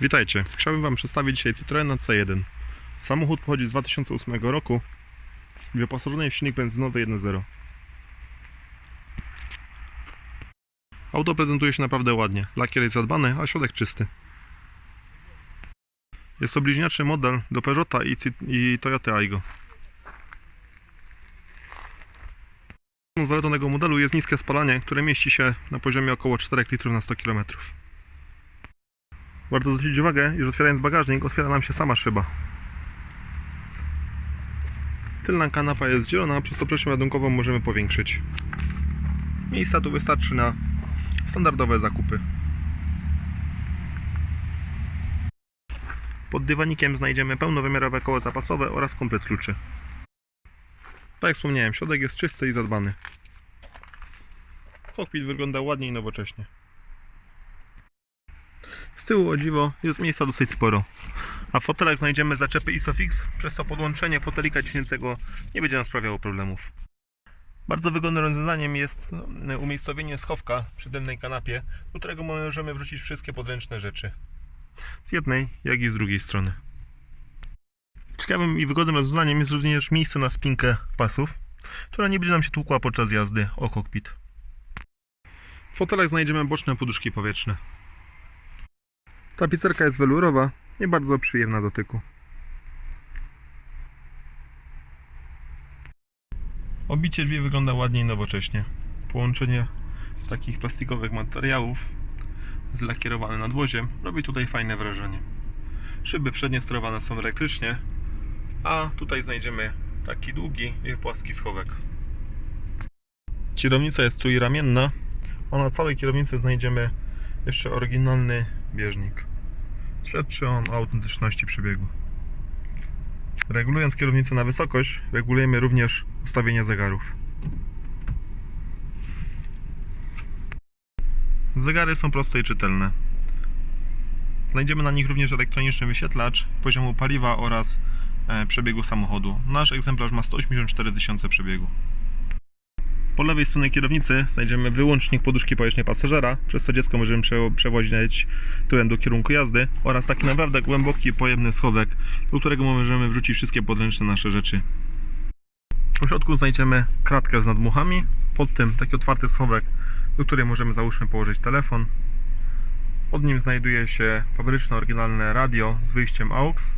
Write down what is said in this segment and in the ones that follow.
Witajcie. Chciałbym Wam przedstawić dzisiaj Citroena C1. Samochód pochodzi z 2008 roku. Wyposażony w silnik benzynowy 1.0. Auto prezentuje się naprawdę ładnie. Lakier jest zadbany, a środek czysty. Jest to bliźniaczy model do Peugeota i, i Toyota Aygo. Zaletą tego modelu jest niskie spalanie, które mieści się na poziomie około 4 litrów na 100 km. Warto zwrócić uwagę, iż otwierając bagażnik otwiera nam się sama szyba. Tylna kanapa jest zielona, przez co przestrzeń ładunkową możemy powiększyć. Miejsca tu wystarczy na standardowe zakupy. Pod dywanikiem znajdziemy pełnowymiarowe koło zapasowe oraz komplet kluczy. Tak jak wspomniałem, środek jest czysty i zadbany. Kokpit wygląda ładnie i nowocześnie. Z tyłu o dziwo jest miejsca dosyć sporo. A w fotelach znajdziemy zaczepy Isofix, przez co podłączenie fotelika ciśnięcego nie będzie nam sprawiało problemów. Bardzo wygodnym rozwiązaniem jest no, umiejscowienie schowka przy tylnej kanapie, do którego możemy wrzucić wszystkie podręczne rzeczy. Z jednej, jak i z drugiej strony. Ciekawym i wygodnym rozwiązaniem jest również miejsce na spinkę pasów, która nie będzie nam się tłukła podczas jazdy o kokpit. W fotelach znajdziemy boczne poduszki powietrzne. Tapicerka jest welurowa i bardzo przyjemna do dotyku. Obicie drzwi wygląda ładnie i nowocześnie. Połączenie takich plastikowych materiałów z lakierowanym nadwoziem robi tutaj fajne wrażenie. Szyby przednie sterowane są elektrycznie, a tutaj znajdziemy taki długi i płaski schowek. Kierownica jest trójramienna, a na całej kierownicy znajdziemy jeszcze oryginalny bieżnik. Świadczy on o autentyczności przebiegu. Regulując kierownicę na wysokość, regulujemy również ustawienie zegarów. Zegary są proste i czytelne. Znajdziemy na nich również elektroniczny wyświetlacz poziomu paliwa oraz e, przebiegu samochodu. Nasz egzemplarz ma 184 tysiące przebiegu. Po lewej stronie kierownicy znajdziemy wyłącznik poduszki powietrznej pasażera, przez co dziecko możemy prze przewozić tyłem do kierunku jazdy oraz taki naprawdę głęboki, pojemny schowek, do którego możemy wrzucić wszystkie podręczne nasze rzeczy. Po środku znajdziemy kratkę z nadmuchami, pod tym taki otwarty schowek, do której możemy załóżmy położyć telefon. Pod nim znajduje się fabryczne, oryginalne radio z wyjściem AUX.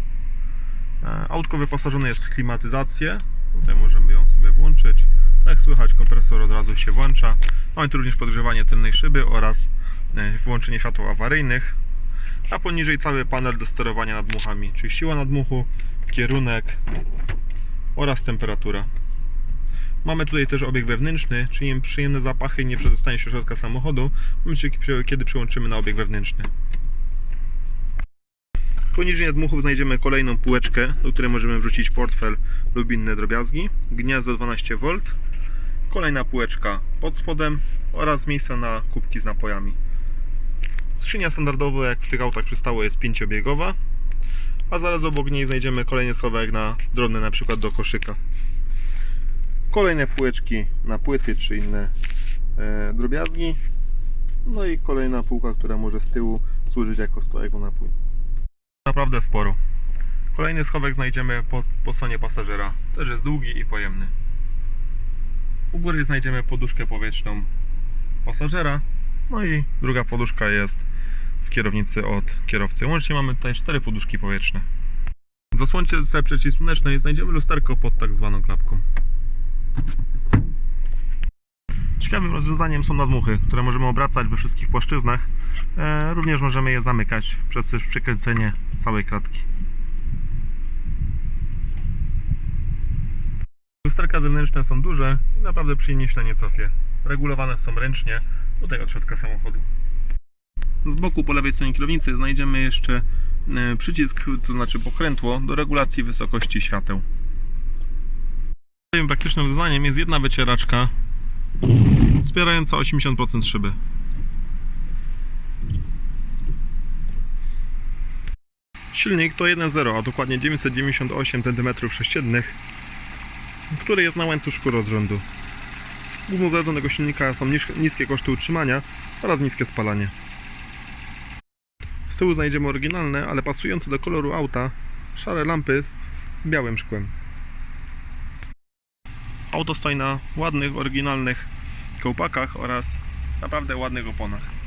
E, Autko wyposażone jest w klimatyzację, tutaj możemy ją sobie włączyć. Jak słychać, kompresor od razu się włącza. Mamy tu również podgrzewanie tylnej szyby oraz e, włączenie światła awaryjnych. A poniżej cały panel do sterowania nadmuchami, czyli siła nadmuchu, kierunek oraz temperatura. Mamy tutaj też obieg wewnętrzny, czyli przyjemne zapachy nie przedostają się środka samochodu, kiedy przyłączymy na obieg wewnętrzny. Poniżej nadmuchów znajdziemy kolejną półeczkę, do której możemy wrzucić portfel lub inne drobiazgi, gniazdo 12V, kolejna półeczka pod spodem oraz miejsca na kubki z napojami. Skrzynia standardowo, jak w tych autach przystało, jest pięciobiegowa, a zaraz obok niej znajdziemy kolejny schowek na drobne, na przykład do koszyka. Kolejne półeczki na płyty czy inne e, drobiazgi. No i kolejna półka, która może z tyłu służyć jako stojak na napój. Naprawdę sporo. Kolejny schowek znajdziemy po, po stronie pasażera. Też jest długi i pojemny. U góry znajdziemy poduszkę powietrzną pasażera. No i druga poduszka jest w kierownicy od kierowcy. Łącznie mamy tutaj cztery poduszki powietrzne. W zasłonce przeciwsłonecznej znajdziemy lusterko pod tak zwaną klapką. Ciekawym rozwiązaniem są nadmuchy, które możemy obracać we wszystkich płaszczyznach. E, również możemy je zamykać przez przykręcenie całej kratki. Lusterka zewnętrzne są duże i naprawdę przyjemnie się na nie cofie. Regulowane są ręcznie, tutaj od środka samochodu. Z boku po lewej stronie kierownicy znajdziemy jeszcze e, przycisk, to znaczy pokrętło do regulacji wysokości świateł. Moim praktycznym rozwiązaniem jest jedna wycieraczka wspierająca 80% szyby. Silnik to 1.0, a dokładnie 998 cm3, który jest na łańcuszku rozrządu. Główną zaletą tego silnika są niskie koszty utrzymania oraz niskie spalanie. Z tyłu znajdziemy oryginalne, ale pasujące do koloru auta, szare lampy z białym szkłem. Auto stoi na ładnych, oryginalnych kołpakach oraz naprawdę ładnych oponach.